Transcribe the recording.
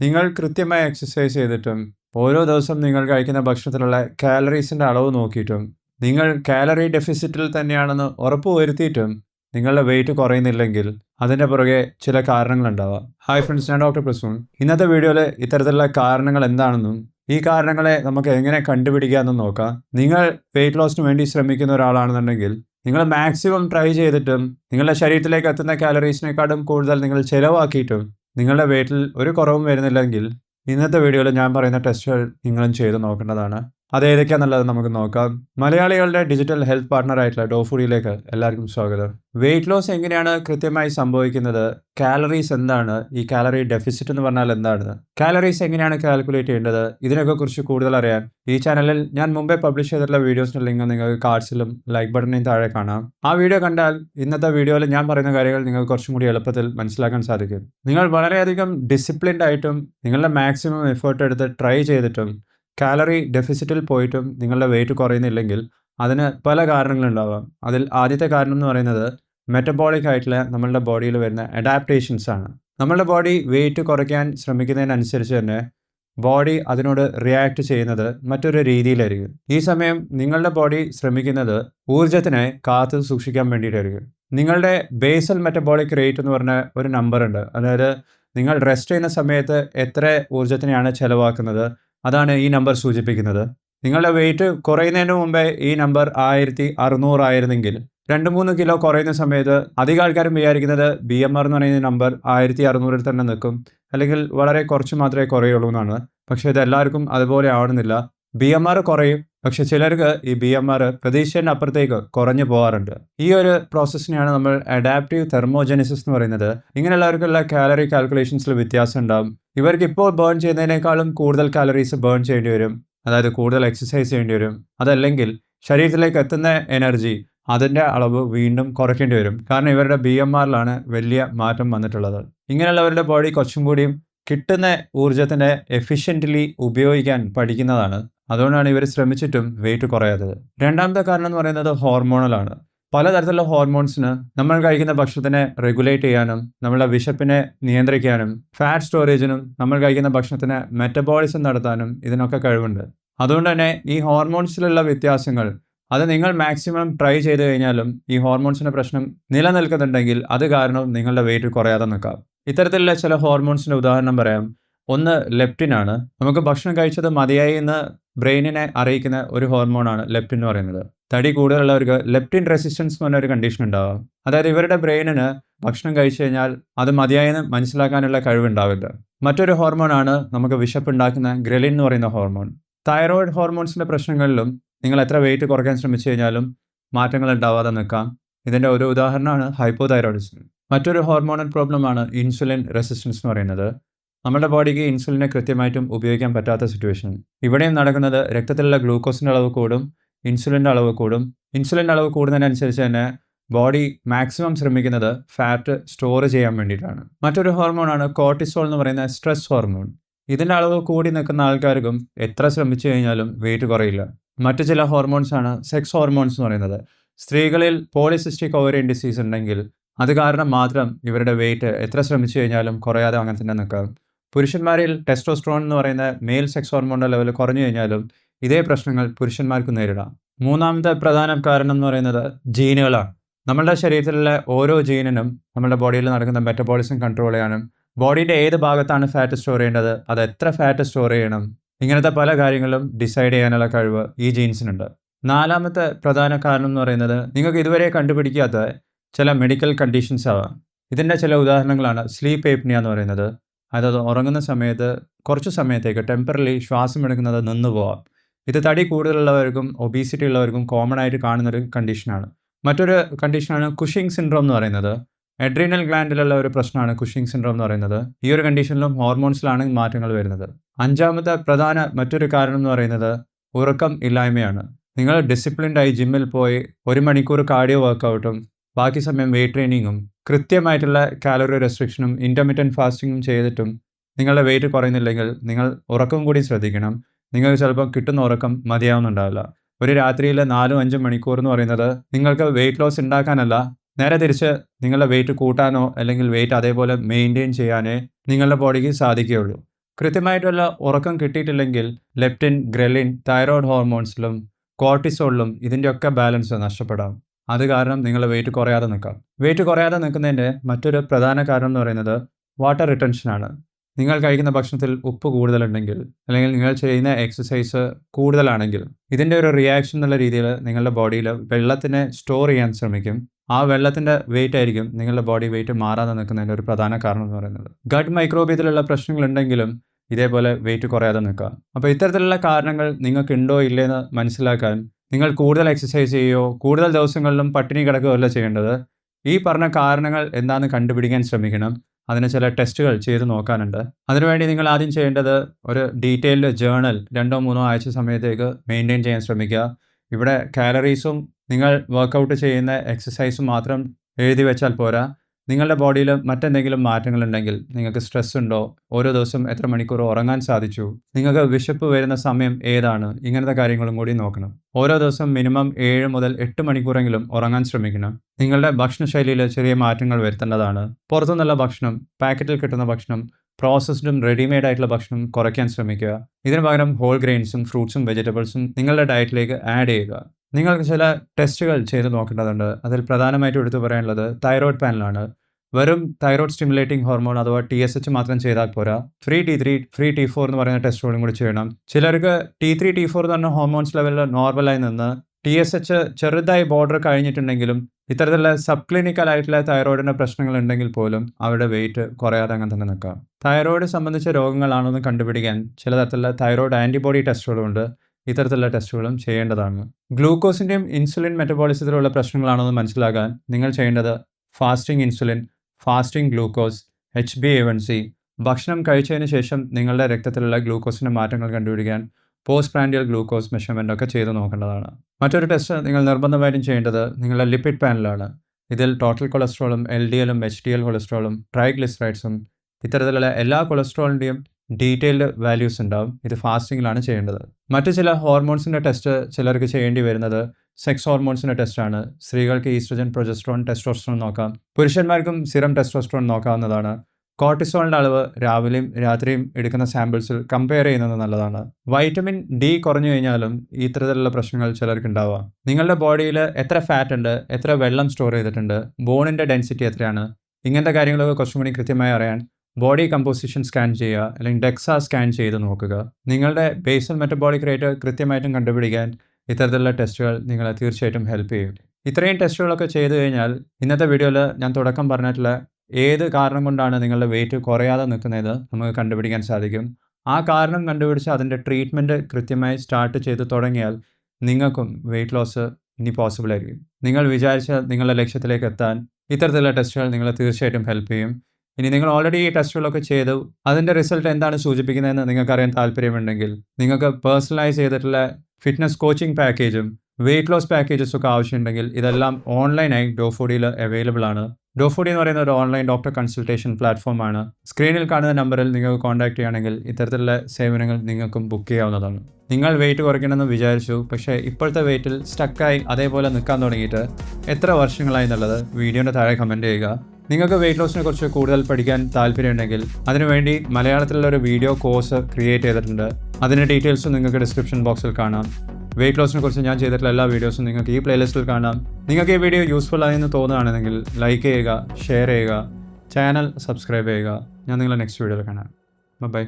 നിങ്ങൾ കൃത്യമായി എക്സസൈസ് ചെയ്തിട്ടും ഓരോ ദിവസം നിങ്ങൾ കഴിക്കുന്ന ഭക്ഷണത്തിലുള്ള കാലറീസിന്റെ അളവ് നോക്കിയിട്ടും നിങ്ങൾ കാലറി ഡെഫിസിറ്റിൽ തന്നെയാണെന്ന് ഉറപ്പ് വരുത്തിയിട്ടും നിങ്ങളുടെ വെയിറ്റ് കുറയുന്നില്ലെങ്കിൽ അതിന്റെ പുറകെ ചില കാരണങ്ങളുണ്ടാവാം ഹായ് ഫ്രണ്ട്സ് ഞാൻ ഡോക്ടർ പ്രസൂൺ. ഇന്നത്തെ വീഡിയോയിൽ ഇത്തരത്തിലുള്ള കാരണങ്ങൾ എന്താണെന്നും ഈ കാരണങ്ങളെ നമുക്ക് എങ്ങനെ കണ്ടുപിടിക്കാമെന്നും നോക്കാം. നിങ്ങൾ വെയിറ്റ് ലോസിന് വേണ്ടി ശ്രമിക്കുന്ന ഒരാളാണെന്നുണ്ടെങ്കിൽ നിങ്ങൾ മാക്സിമം ട്രൈ ചെയ്തിട്ടും നിങ്ങളുടെ ശരീരത്തിലേക്ക് എത്തുന്ന കാലറീസിനെക്കാളും കൂടുതൽ നിങ്ങൾ ചിലവാക്കിയിട്ടും നിങ്ങളുടെ വെയിറ്റിൽ ഒരു കുറവും വരുന്നില്ലെങ്കിൽ ഇന്നത്തെ വീഡിയോയിൽ ഞാൻ പറയുന്ന ടെസ്റ്റുകൾ നിങ്ങളും ചെയ്ത് നോക്കേണ്ടതാണ്. അത് ഏതൊക്കെയാണെന്നുള്ളത് നമുക്ക് നോക്കാം. മലയാളികളുടെ ഡിജിറ്റൽ ഹെൽത്ത് പാർട്ണർ ആയിട്ടുള്ള ഡോഫുഡിയിലേക്ക് എല്ലാവർക്കും സ്വാഗതം. വെയിറ്റ് ലോസ് എങ്ങനെയാണ് കൃത്യമായി സംഭവിക്കുന്നത്? കാലറീസ് എന്താണ്? ഈ കാലറി ഡെഫിസിറ്റ് എന്ന് പറഞ്ഞാൽ എന്താണ്? കാലറീസ് എങ്ങനെയാണ് കാൽക്കുലേറ്റ് ചെയ്യേണ്ടത്? ഇതിനൊക്കെ കുറിച്ച് കൂടുതൽ അറിയാൻ ഈ ചാനലിൽ ഞാൻ മുമ്പേ പബ്ലിഷ് ചെയ്തിട്ടുള്ള വീഡിയോസിന്റെ ലിങ്ക് നിങ്ങൾക്ക് കാർഡ്സിലും ലൈക്ക് ബട്ടണിനും താഴെ കാണാം. ആ വീഡിയോ കണ്ടാൽ ഇന്നത്തെ വീഡിയോയിൽ ഞാൻ പറയുന്ന കാര്യങ്ങൾ നിങ്ങൾക്ക് കുറച്ചും കൂടി എളുപ്പത്തിൽ മനസ്സിലാക്കാൻ സാധിക്കും. നിങ്ങൾ വളരെയധികം ഡിസിപ്ലിൻഡ് ആയിട്ടും നിങ്ങളുടെ മാക്സിമം എഫേർട്ട് എടുത്ത് ട്രൈ ചെയ്തിട്ടും കാലറി ഡെഫിസിറ്റിൽ പോയിട്ടും നിങ്ങളുടെ വെയിറ്റ് കുറയുന്നില്ലെങ്കിൽ അതിന് പല കാരണങ്ങളുണ്ടാവാം അതിൽ ആദ്യത്തെ കാരണം എന്ന് പറയുന്നത് മെറ്റബോളിക് ആയിട്ടുള്ള നമ്മളുടെ ബോഡിയിൽ വരുന്ന അഡാപ്റ്റേഷൻസ് ആണ്. നമ്മളുടെ ബോഡി വെയിറ്റ് കുറയ്ക്കാൻ ശ്രമിക്കുന്നതിനനുസരിച്ച് തന്നെ ബോഡി അതിനോട് റിയാക്ട് ചെയ്യുന്നത് മറ്റൊരു രീതിയിലായിരിക്കും. ഈ സമയം നിങ്ങളുടെ ബോഡി ശ്രമിക്കുന്നത് ഊർജത്തിനെ കാത്തു സൂക്ഷിക്കാൻ വേണ്ടിയിട്ടായിരിക്കും. നിങ്ങളുടെ ബേസൽ മെറ്റബോളിക് റേറ്റ് എന്ന് പറഞ്ഞ ഒരു നമ്പർ ഉണ്ട്. അതായത് നിങ്ങൾ റെസ്റ്റ് ചെയ്യുന്ന സമയത്ത് എത്ര ഊർജത്തിനെയാണ് ചെലവാക്കുന്നത് അതാണ് ഈ നമ്പർ സൂചിപ്പിക്കുന്നത്. നിങ്ങളുടെ വെയിറ്റ് കുറയുന്നതിന് മുമ്പേ ഈ നമ്പർ ആയിരത്തി അറുന്നൂറായിരുന്നെങ്കിൽ രണ്ട് മൂന്ന് കിലോ കുറയുന്ന സമയത്ത് അധികം ആൾക്കാരും വിചാരിക്കുന്നത് ബി എം ആർ എന്ന് പറയുന്ന നമ്പർ ആയിരത്തി അറുന്നൂറിൽ തന്നെ നിൽക്കും. അല്ലെങ്കിൽ വളരെ കുറച്ച് മാത്രമേ കുറയുള്ളൂ എന്നാണ്. പക്ഷേ ഇതെല്ലാവർക്കും അതുപോലെ ആവണമെന്നില്ല. ബി എം ആർ കുറയും. പക്ഷെ ചിലർക്ക് ഈ ബി എം ആർ പ്രതീക്ഷേന്റെ അപ്പുറത്തേക്ക് കുറഞ്ഞു പോകാറുണ്ട്. ഈ ഒരു പ്രോസസ്സിനെയാണ് നമ്മൾ അഡാപ്റ്റീവ് തെർമോജനിസിസ് എന്ന് പറയുന്നത്. ഇങ്ങനെയുള്ളവർക്കുള്ള കാലറി കാൽക്കുലേഷൻസിൽ വ്യത്യാസം ഉണ്ടാകും ഇവർക്ക് ഇപ്പോൾ ബേൺ ചെയ്യുന്നതിനേക്കാളും കൂടുതൽ കാലറീസ് ബേൺ ചെയ്യേണ്ടി വരും. അതായത് കൂടുതൽ എക്സസൈസ് ചെയ്യേണ്ടി വരും. അതല്ലെങ്കിൽ ശരീരത്തിലേക്ക് എത്തുന്ന എനർജി അതിന്റെ അളവ് വീണ്ടും കുറയ്ക്കേണ്ടി വരും. കാരണം ഇവരുടെ ബി എം ആറിലാണ് വലിയ മാറ്റം വന്നിട്ടുള്ളത്. ഇങ്ങനെയുള്ളവരുടെ ബോഡി കുറച്ചും കൂടിയും കിട്ടുന്ന ഊർജത്തിനെ എഫിഷ്യന്റ്ലി ഉപയോഗിക്കാൻ പഠിക്കുന്നതാണ്. അതുകൊണ്ടാണ് ഇവർ ശ്രമിച്ചിട്ടും വെയിറ്റ് കുറയാത്തത്. രണ്ടാമത്തെ കാരണം എന്ന് പറയുന്നത് ഹോർമോണലാണ് പലതരത്തിലുള്ള ഹോർമോൺസിന് നമ്മൾ കഴിക്കുന്ന ഭക്ഷണത്തിനെ റെഗുലേറ്റ് ചെയ്യാനും നമ്മളുടെ വിശപ്പിനെ നിയന്ത്രിക്കാനും ഫാറ്റ് സ്റ്റോറേജിനും നമ്മൾ കഴിക്കുന്ന ഭക്ഷണത്തിന് മെറ്റബോളിസം നടത്താനും ഇതിനൊക്കെ കഴിവുണ്ട്. അതുകൊണ്ട് തന്നെ ഈ ഹോർമോൺസിലുള്ള വ്യത്യാസങ്ങൾ അത് നിങ്ങൾ മാക്സിമം ട്രൈ ചെയ്ത് കഴിഞ്ഞാലും ഈ ഹോർമോൺസിന്റെ പ്രശ്നം നിലനിൽക്കുന്നുണ്ടെങ്കിൽ അത് കാരണം നിങ്ങളുടെ വെയിറ്റ് കുറയാതെ നിൽക്കാം. ഇത്തരത്തിലുള്ള ചില ഹോർമോൺസിന്റെ ഉദാഹരണം പറയാം. ഒന്ന് ലെപ്റ്റിനാണ് നമുക്ക് ഭക്ഷണം കഴിച്ചത് മതിയായി എന്ന് ബ്രെയിനിനെ അറിയിക്കുന്ന ഒരു ഹോർമോണാണ് ലെപ്റ്റിൻ എന്ന് പറയുന്നത്. തടി കൂടുതലുള്ളവർക്ക് ലെപ്റ്റിൻ റെസിസ്റ്റൻസ് എന്ന് പറഞ്ഞ ഒരു കണ്ടീഷൻ ഉണ്ടാവാം. അതായത് ഇവരുടെ ബ്രെയിനിന് ഭക്ഷണം കഴിച്ചു കഴിഞ്ഞാൽ അത് മതിയായെന്ന് മനസ്സിലാക്കാനുള്ള കഴിവുണ്ടാവില്ല. മറ്റൊരു ഹോർമോണാണ് നമുക്ക് വിശപ്പുണ്ടാക്കുന്ന ഗ്രലിൻ എന്ന് പറയുന്ന ഹോർമോൺ തൈറോയിഡ് ഹോർമോൺസിന്റെ പ്രശ്നങ്ങളിലും നിങ്ങൾ എത്ര വെയിറ്റ് കുറയ്ക്കാൻ ശ്രമിച്ചു കഴിഞ്ഞാലും മാറ്റങ്ങൾ ഉണ്ടാവാതെ നിൽക്കാം. ഇതിന്റെ ഒരു ഉദാഹരണമാണ് ഹൈപ്പോ മറ്റൊരു ഹോർമോണൽ പ്രോബ്ലമാണ് ഇൻസുലിൻ റെസിസ്റ്റൻസ് എന്ന് പറയുന്നത്. നമ്മുടെ ബോഡിക്ക് ഇൻസുലിനെ കൃത്യമായിട്ടും ഉപയോഗിക്കാൻ പറ്റാത്ത സിറ്റുവേഷൻ ഇവിടെയും നടക്കുന്നത് രക്തത്തിലുള്ള ഗ്ലൂക്കോസിന്റെ അളവ് കൂടും ഇൻസുലിന്റെ അളവ് കൂടും. ഇൻസുലിന്റെ അളവ് കൂടുന്നതിനനുസരിച്ച് തന്നെ ബോഡി മാക്സിമം ശ്രമിക്കുന്നത് ഫാറ്റ് സ്റ്റോർ ചെയ്യാൻ വേണ്ടിയിട്ടാണ്. മറ്റൊരു ഹോർമോണാണ് കോർട്ടിസോൾ എന്ന് പറയുന്ന സ്ട്രെസ് ഹോർമോൺ ഇതിന്റെ അളവ് കൂടി നിൽക്കുന്ന ആൾക്കാർക്കും എത്ര ശ്രമിച്ചു കഴിഞ്ഞാലും വെയിറ്റ് കുറയില്ല. മറ്റു ചില ഹോർമോൺസ് ആണ് സെക്സ് ഹോർമോൺസ് എന്ന് പറയുന്നത്. സ്ത്രീകളിൽ പോളിസിസ്റ്റിക് ഓവറിയൻ ഡിസീസ് ഉണ്ടെങ്കിൽ അത് കാരണം മാത്രം ഇവരുടെ വെയിറ്റ് എത്ര ശ്രമിച്ചു കഴിഞ്ഞാലും കുറയാതെ അങ്ങനെ തന്നെ നിൽക്കാം. പുരുഷന്മാരിൽ ടെസ്റ്റോസ്ട്രോൺ എന്ന് പറയുന്ന മെയിൽ സെക്സ് ഹോർമോണിന്റെ ലെവൽ കുറഞ്ഞു കഴിഞ്ഞാലും ഇതേ പ്രശ്നങ്ങൾ പുരുഷന്മാർക്ക് നേരിടാം. മൂന്നാമത്തെ പ്രധാന കാരണം എന്ന് പറയുന്നത് ജീനുകളാണ്. നമ്മളുടെ ശരീരത്തിലുള്ള ഓരോ ജീനിനും നമ്മുടെ ബോഡിയിൽ നടക്കുന്ന മെറ്റബോളിസം കൺട്രോൾ ചെയ്യാനും ബോഡിയുടെ ഏത് ഭാഗത്താണ് ഫാറ്റ് സ്റ്റോർ ചെയ്യേണ്ടത് അത് എത്ര ഫാറ്റ് സ്റ്റോർ ചെയ്യണം ഇങ്ങനത്തെ പല കാര്യങ്ങളും ഡിസൈഡ് ചെയ്യാനുള്ള കഴിവ് ഈ ജീൻസിനുണ്ട്. നാലാമത്തെ പ്രധാന കാരണം എന്ന് പറയുന്നത് നിങ്ങൾക്ക് ഇതുവരെ കണ്ടുപിടിക്കാത്ത ചില മെഡിക്കൽ കണ്ടീഷൻസ് ആവാം. ഇതിന്റെ ചില ഉദാഹരണങ്ങളാണ് സ്ലീപ്പ് ഏപ്നിയ എന്ന് പറയുന്നത് അതായത് ഉറങ്ങുന്ന സമയത്ത് കുറച്ച് സമയത്തേക്ക് ടെമ്പറലി ശ്വാസം എടുക്കുന്നത് നിന്ന് പോവാം. ഇത് തടി കൂടുതലുള്ളവർക്കും ഒബീസിറ്റി ഉള്ളവർക്കും കോമൺ ആയിട്ട് കാണുന്നൊരു കണ്ടീഷനാണ് മറ്റൊരു കണ്ടീഷനാണ് കുഷിങ് സിൻഡ്രോം എന്ന് പറയുന്നത്. എഡ്രീനൽ ഗ്ലാൻഡിലുള്ള ഒരു പ്രശ്നമാണ് കുഷിങ് സിൻഡ്രോം എന്ന് പറയുന്നത്. ഈ ഒരു കണ്ടീഷനിലും ഹോർമോൺസിലാണ് മാറ്റങ്ങൾ വരുന്നത്. അഞ്ചാമത്തെ പ്രധാന മറ്റൊരു കാരണം എന്ന് പറയുന്നത് ഉറക്കം ഇല്ലായ്മയാണ്. നിങ്ങൾ ഡിസിപ്ലിൻഡായി ജിമ്മിൽ പോയി ഒരു മണിക്കൂർ കാർഡിയോ വർക്കൗട്ടും ബാക്കി സമയം വെയിറ്റ് ട്രെയിനിങ്ങും കൃത്യമായിട്ടുള്ള കാലറി റെസ്ട്രിക്ഷനും ഇന്റർമീഡിയന്റ് ഫാസ്റ്റിങ്ങും ചെയ്തിട്ടും നിങ്ങളുടെ വെയിറ്റ് കുറയുന്നില്ലെങ്കിൽ നിങ്ങൾ ഉറക്കം കൂടി ശ്രദ്ധിക്കണം. നിങ്ങൾക്ക് ചിലപ്പോൾ കിട്ടുന്ന ഉറക്കം മതിയാവുന്നുണ്ടാവില്ല. ഒരു രാത്രിയിലെ നാലും അഞ്ചും മണിക്കൂർ എന്ന് പറയുന്നത് നിങ്ങൾക്ക് വെയിറ്റ് ലോസ് ഉണ്ടാക്കാനല്ല നേരെ തിരിച്ച് നിങ്ങളുടെ വെയിറ്റ് കൂട്ടാനോ അല്ലെങ്കിൽ വെയിറ്റ് അതേപോലെ മെയിന്റെയിൻ ചെയ്യാനേ നിങ്ങളുടെ ബോഡിക്ക് സാധിക്കുകയുള്ളൂ. കൃത്യമായിട്ടുള്ള ഉറക്കം കിട്ടിയിട്ടില്ലെങ്കിൽ ലെപ്റ്റിൻ ഗ്രെലിൻ തൈറോയ്ഡ് ഹോർമോൺസിലും കോർട്ടിസോളിലും ഇതിന്റെയൊക്കെ ബാലൻസ് നഷ്ടപ്പെടാം. അത് കാരണം നിങ്ങൾ വെയിറ്റ് കുറയാതെ നിൽക്കാം. വെയിറ്റ് കുറയാതെ നിൽക്കുന്നതിന്റെ മറ്റൊരു പ്രധാന കാരണം എന്ന് പറയുന്നത് വാട്ടർ റിട്ടൻഷനാണ് നിങ്ങൾ കഴിക്കുന്ന ഭക്ഷണത്തിൽ ഉപ്പ് കൂടുതലുണ്ടെങ്കിൽ അല്ലെങ്കിൽ നിങ്ങൾ ചെയ്യുന്ന എക്സസൈസ് കൂടുതലാണെങ്കിൽ ഇതിന്റെ ഒരു റിയാക്ഷൻ എന്നുള്ള രീതിയിൽ നിങ്ങളുടെ ബോഡിയിൽ വെള്ളത്തിനെ സ്റ്റോർ ചെയ്യാൻ ശ്രമിക്കും. ആ വെള്ളത്തിന്റെ വെയിറ്റ് ആയിരിക്കും നിങ്ങളുടെ ബോഡി വെയിറ്റ് മാറാതെ നിൽക്കുന്നതിന്റെ ഒരു പ്രധാന കാരണം എന്ന് പറയുന്നത്. ഗട്ട് മൈക്രോബിയത്തിലുള്ള പ്രശ്നങ്ങളുണ്ടെങ്കിലും ഇതേപോലെ വെയിറ്റ് കുറയാതെ നിൽക്കുക അപ്പോൾ ഇത്തരത്തിലുള്ള കാരണങ്ങൾ നിങ്ങൾക്ക് ഉണ്ടോ ഇല്ലയെന്ന് മനസ്സിലാക്കാൻ നിങ്ങൾ കൂടുതൽ എക്സസൈസ് ചെയ്യുകയോ കൂടുതൽ ദിവസങ്ങളിലും പട്ടിണി കിടക്കുകയോ അല്ല ചെയ്യേണ്ടത്. ഈ പറഞ്ഞ കാരണങ്ങൾ എന്താണെന്ന് കണ്ടുപിടിക്കാൻ ശ്രമിക്കണം. അതിന് ചില ടെസ്റ്റുകൾ ചെയ്ത് നോക്കാനുണ്ട്. അതിനുവേണ്ടി നിങ്ങൾ ആദ്യം ചെയ്യേണ്ടത് ഒരു ഡീറ്റെയിൽഡ് ജേണൽ രണ്ടോ മൂന്നോ ആഴ്ച സമയത്തേക്ക് മെയിന്റെയിൻ ചെയ്യാൻ ശ്രമിക്കുക. ഇവിടെ കാലറീസും നിങ്ങൾ വർക്കൗട്ട് ചെയ്യുന്ന എക്സസൈസും മാത്രം എഴുതി വെച്ചാൽ പോരാ. നിങ്ങളുടെ ബോഡിയിൽ മറ്റെന്തെങ്കിലും മാറ്റങ്ങളുണ്ടെങ്കിൽ നിങ്ങൾക്ക് സ്ട്രെസ് ഉണ്ടോ? ഓരോ ദിവസം എത്ര മണിക്കൂർ ഉറങ്ങാൻ സാധിച്ചു? നിങ്ങൾക്ക് വിശപ്പ് വരുന്ന സമയം ഏതാണ്? ഇങ്ങനത്തെ കാര്യങ്ങളും കൂടി നോക്കണം. ഓരോ ദിവസം മിനിമം ഏഴ് മുതൽ എട്ട് മണിക്കൂറെങ്കിലും ഉറങ്ങാൻ ശ്രമിക്കണം. നിങ്ങളുടെ ഭക്ഷണശൈലിയിൽ ചെറിയ മാറ്റങ്ങൾ വരുത്തേണ്ടതാണ്. പുറത്തുനിന്നുള്ള ഭക്ഷണം പാക്കറ്റിൽ കിട്ടുന്ന ഭക്ഷണം പ്രോസസ്ഡും റെഡിമെയ്ഡ് ആയിട്ടുള്ള ഭക്ഷണം കുറയ്ക്കാൻ ശ്രമിക്കുക. ഇതിനു പകരം ഹോൾ ഗ്രെയിൻസും ഫ്രൂട്ട്സും വെജിറ്റബിൾസും നിങ്ങളുടെ ഡയറ്റിലേക്ക് ആഡ് ചെയ്യുക. നിങ്ങൾക്ക് ചില ടെസ്റ്റുകൾ ചെയ്ത് നോക്കേണ്ടതുണ്ട്. അതിൽ പ്രധാനമായിട്ടും എടുത്തു പറയാനുള്ളത് തൈറോയ്ഡ് പാനലാണ്. വെറും തൈറോയ്ഡ് സ്റ്റിമുലേറ്റിംഗ് ഹോർമോൺ അഥവാ ടി എസ് എച്ച് മാത്രം ചെയ്താൽ പോരാ. Free T three free T four എന്ന് പറയുന്ന ടെസ്റ്റുകളും കൂടി ചെയ്യണം. ചിലർക്ക് ടി ത്രീ ടി ഫോർ എന്ന് പറഞ്ഞ ഹോർമോൺസ് ലെവലിൽ നോർമലായി നിന്ന് ടി എസ് എച്ച് ചെറുതായി ബോർഡർ കഴിഞ്ഞിട്ടുണ്ടെങ്കിലും ഇത്തരത്തിലുള്ള സബ് ക്ലിനിക്കൽ ആയിട്ടുള്ള തൈറോയിഡിന്റെ പ്രശ്നങ്ങൾ ഉണ്ടെങ്കിൽ പോലും അവരുടെ വെയിറ്റ് കുറയാതെ അങ്ങനെ തന്നെ നിൽക്കാം. തൈറോയിഡ് സംബന്ധിച്ച രോഗങ്ങളാണോ എന്ന് കണ്ടുപിടിക്കാൻ ചില തരത്തിലുള്ള തൈറോയിഡ് ആന്റിബോഡി ടെസ്റ്റുകളുണ്ട് ഇത്തരത്തിലുള്ള ടെസ്റ്റുകളും ചെയ്യേണ്ടതാണ്. ഗ്ലൂക്കോസിന്റെയും ഇൻസുലിൻ മെറ്റബോളിസത്തിലുള്ള പ്രശ്നങ്ങളാണോ എന്ന് മനസ്സിലാക്കാൻ നിങ്ങൾ ചെയ്യേണ്ടത് fasting insulin fasting glucose H B A one C. ഭക്ഷണം കഴിച്ചതിന് ശേഷം നിങ്ങളുടെ രക്തത്തിലുള്ള ഗ്ലൂക്കോസിന്റെ മാറ്റങ്ങൾ കണ്ടുപിടിക്കാൻ പോസ്റ്റ് പ്രാൻഡിയൽ ഗ്ലൂക്കോസ് മെഷർമെന്റ് ഒക്കെ ചെയ്തു നോക്കേണ്ടതാണ്. മറ്റൊരു ടെസ്റ്റ് നിങ്ങൾ നിർബന്ധമായിട്ടും ചെയ്യേണ്ടത് നിങ്ങളുടെ ലിപ്പിഡ് പാനലാണ്. ഇതിൽ ടോട്ടൽ കൊളസ്ട്രോളും എൽ ഡി എല്ലും എച്ച് ഡി എൽ കൊളസ്ട്രോളും ട്രൈഗ്ലിസറൈഡ്സും ഇത്തരത്തിലുള്ള എല്ലാ കൊളസ്ട്രോളിന്റെയും ഡീറ്റെയിൽഡ് വാല്യൂസ് ഉണ്ടാവും. ഇത് ഫാസ്റ്റിങ്ങിലാണ് ചെയ്യേണ്ടത്. മറ്റു ചില ഹോർമോൺസിന്റെ ടെസ്റ്റ് ചിലർക്ക് ചെയ്യേണ്ടി വരുന്നത് സെക്സ് ഹോർമോൺസിന്റെ ടെസ്റ്റാണ് സ്ത്രീകൾക്ക് ഈസ്ട്രജൻ പ്രൊജസ്ട്രോൺ ടെസ്റ്റോസ്ട്രോൺ നോക്കാം. പുരുഷന്മാർക്കും സിറം ടെസ്റ്റോസ്ട്രോൺ നോക്കാവുന്നതാണ്. കോർട്ടിസോളിന്റെ അളവ് രാവിലെയും രാത്രിയും എടുക്കുന്ന സാമ്പിൾസിൽ കമ്പയർ ചെയ്യുന്നത് നല്ലതാണ്. വൈറ്റമിൻ ഡി കുറഞ്ഞു കഴിഞ്ഞാലും ഇത്തരത്തിലുള്ള പ്രശ്നങ്ങൾ ചിലർക്ക് ഉണ്ടാവാം. നിങ്ങളുടെ ബോഡിയിൽ എത്ര ഫാറ്റ് ഉണ്ട് എത്ര വെള്ളം സ്റ്റോർ ചെയ്തിട്ടുണ്ട് ബോണിന്റെ ഡെൻസിറ്റി എത്രയാണ് ഇങ്ങനത്തെ കാര്യങ്ങളൊക്കെ കുറച്ചും കൂടി കൃത്യമായി അറിയാൻ ബോഡി കമ്പോസിഷൻ സ്കാൻ ചെയ്യുക അല്ലെങ്കിൽ ഡെക്സ സ്കാൻ ചെയ്ത് നോക്കുക. നിങ്ങളുടെ ബേസൽ മെറ്റബോളിക് റേറ്റ് കൃത്യമായിട്ടും കണ്ടുപിടിക്കാൻ ഇത്തരത്തിലുള്ള ടെസ്റ്റുകൾ നിങ്ങളെ തീർച്ചയായിട്ടും ഹെൽപ്പ് ചെയ്യും. ഇത്രയും ടെസ്റ്റുകളൊക്കെ ചെയ്തു കഴിഞ്ഞാൽ ഇന്നത്തെ വീഡിയോയിൽ ഞാൻ തുടക്കം പറഞ്ഞിട്ടുള്ള ഏത് കാരണം കൊണ്ടാണ് നിങ്ങളുടെ വെയിറ്റ് കുറയാതെ നിൽക്കുന്നത് നമുക്ക് കണ്ടുപിടിക്കാൻ സാധിക്കും. ആ കാരണം കണ്ടുപിടിച്ച് അതിന്റെ ട്രീറ്റ്മെന്റ് കൃത്യമായി സ്റ്റാർട്ട് ചെയ്ത് തുടങ്ങിയാൽ നിങ്ങൾക്കും വെയിറ്റ് ലോസ് ഇനി പോസിബിൾ ആയിരിക്കും. നിങ്ങൾ വിചാരിച്ച നിങ്ങളുടെ ലക്ഷ്യത്തിലേക്ക് എത്താൻ ഇത്തരത്തിലുള്ള ടെസ്റ്റുകൾ നിങ്ങളെ തീർച്ചയായിട്ടും ഹെൽപ്പ് ചെയ്യും. ഇനി നിങ്ങൾ ഓൾറെഡി ഈ ടെസ്റ്റുകളൊക്കെ ചെയ്തു അതിന്റെ റിസൾട്ട് എന്താണ് സൂചിപ്പിക്കുന്നതെന്ന് നിങ്ങൾക്ക് അറിയാൻ താല്പര്യമുണ്ടെങ്കിൽ നിങ്ങൾക്ക് പേഴ്സണലൈസ് ചെയ്തിട്ടുള്ള ഫിറ്റ്നസ് കോച്ചിങ് പാക്കേജും വെയിറ്റ് ലോസ് പാക്കേജസും ഒക്കെ ആവശ്യമുണ്ടെങ്കിൽ ഇതെല്ലാം ഓൺലൈനായി ഡോഫോഡിയിൽ അവൈലബിൾ ആണ്. ഡോഫോഡി എന്ന് പറയുന്ന ഒരു ഓൺലൈൻ ഡോക്ടർ കൺസൾട്ടേഷൻ പ്ലാറ്റ്ഫോം ആണ്. സ്ക്രീനിൽ കാണുന്ന നമ്പറിൽ നിങ്ങൾക്ക് കോൺടാക്ട് ചെയ്യുകയാണെങ്കിൽ ഇത്തരത്തിലുള്ള സേവനങ്ങൾ നിങ്ങൾക്കും ബുക്ക് ചെയ്യാവുന്നതാണ്. നിങ്ങൾ വെയിറ്റ് കുറയ്ക്കണമെന്ന് വിചാരിച്ചു പക്ഷേ ഇപ്പോഴത്തെ വെയിറ്റിൽ സ്റ്റക്കായി അതേപോലെ നിൽക്കാൻ തുടങ്ങിയിട്ട് എത്ര വർഷങ്ങളായി എന്നുള്ളത് വീഡിയോന്റെ താഴെ കമന്റ് ചെയ്യുക. നിങ്ങൾക്ക് വെയിറ്റ് ലോസിനെ കുറിച്ച് കൂടുതൽ പഠിക്കാൻ താല്പര്യമുണ്ടെങ്കിൽ അതിനുവേണ്ടി മലയാളത്തിലുള്ള ഒരു വീഡിയോ കോഴ്സ് ക്രിയേറ്റ് ചെയ്തിട്ടുണ്ട്. അതിന്റെ ഡീറ്റെയിൽസും നിങ്ങൾക്ക് ഡിസ്ക്രിപ്ഷൻ ബോക്സിൽ കാണാം. വെയിറ്റ് ലോസിനെ കുറിച്ച് ഞാൻ ചെയ്തിട്ടുള്ള എല്ലാ വീഡിയോസും നിങ്ങൾക്ക് ഈ പ്ലേലിസ്റ്റിൽ കാണാം. നിങ്ങൾക്ക് ഈ വീഡിയോ യൂസ്ഫുൾ ആയെന്ന് തോന്നുകയാണെങ്കിൽ ലൈക്ക് ചെയ്യുക ഷെയർ ചെയ്യുക ചാനൽ സബ്സ്ക്രൈബ് ചെയ്യുക. ഞാൻ നിങ്ങളെ നെക്സ്റ്റ് വീഡിയോയിൽ കാണാം. ബൈ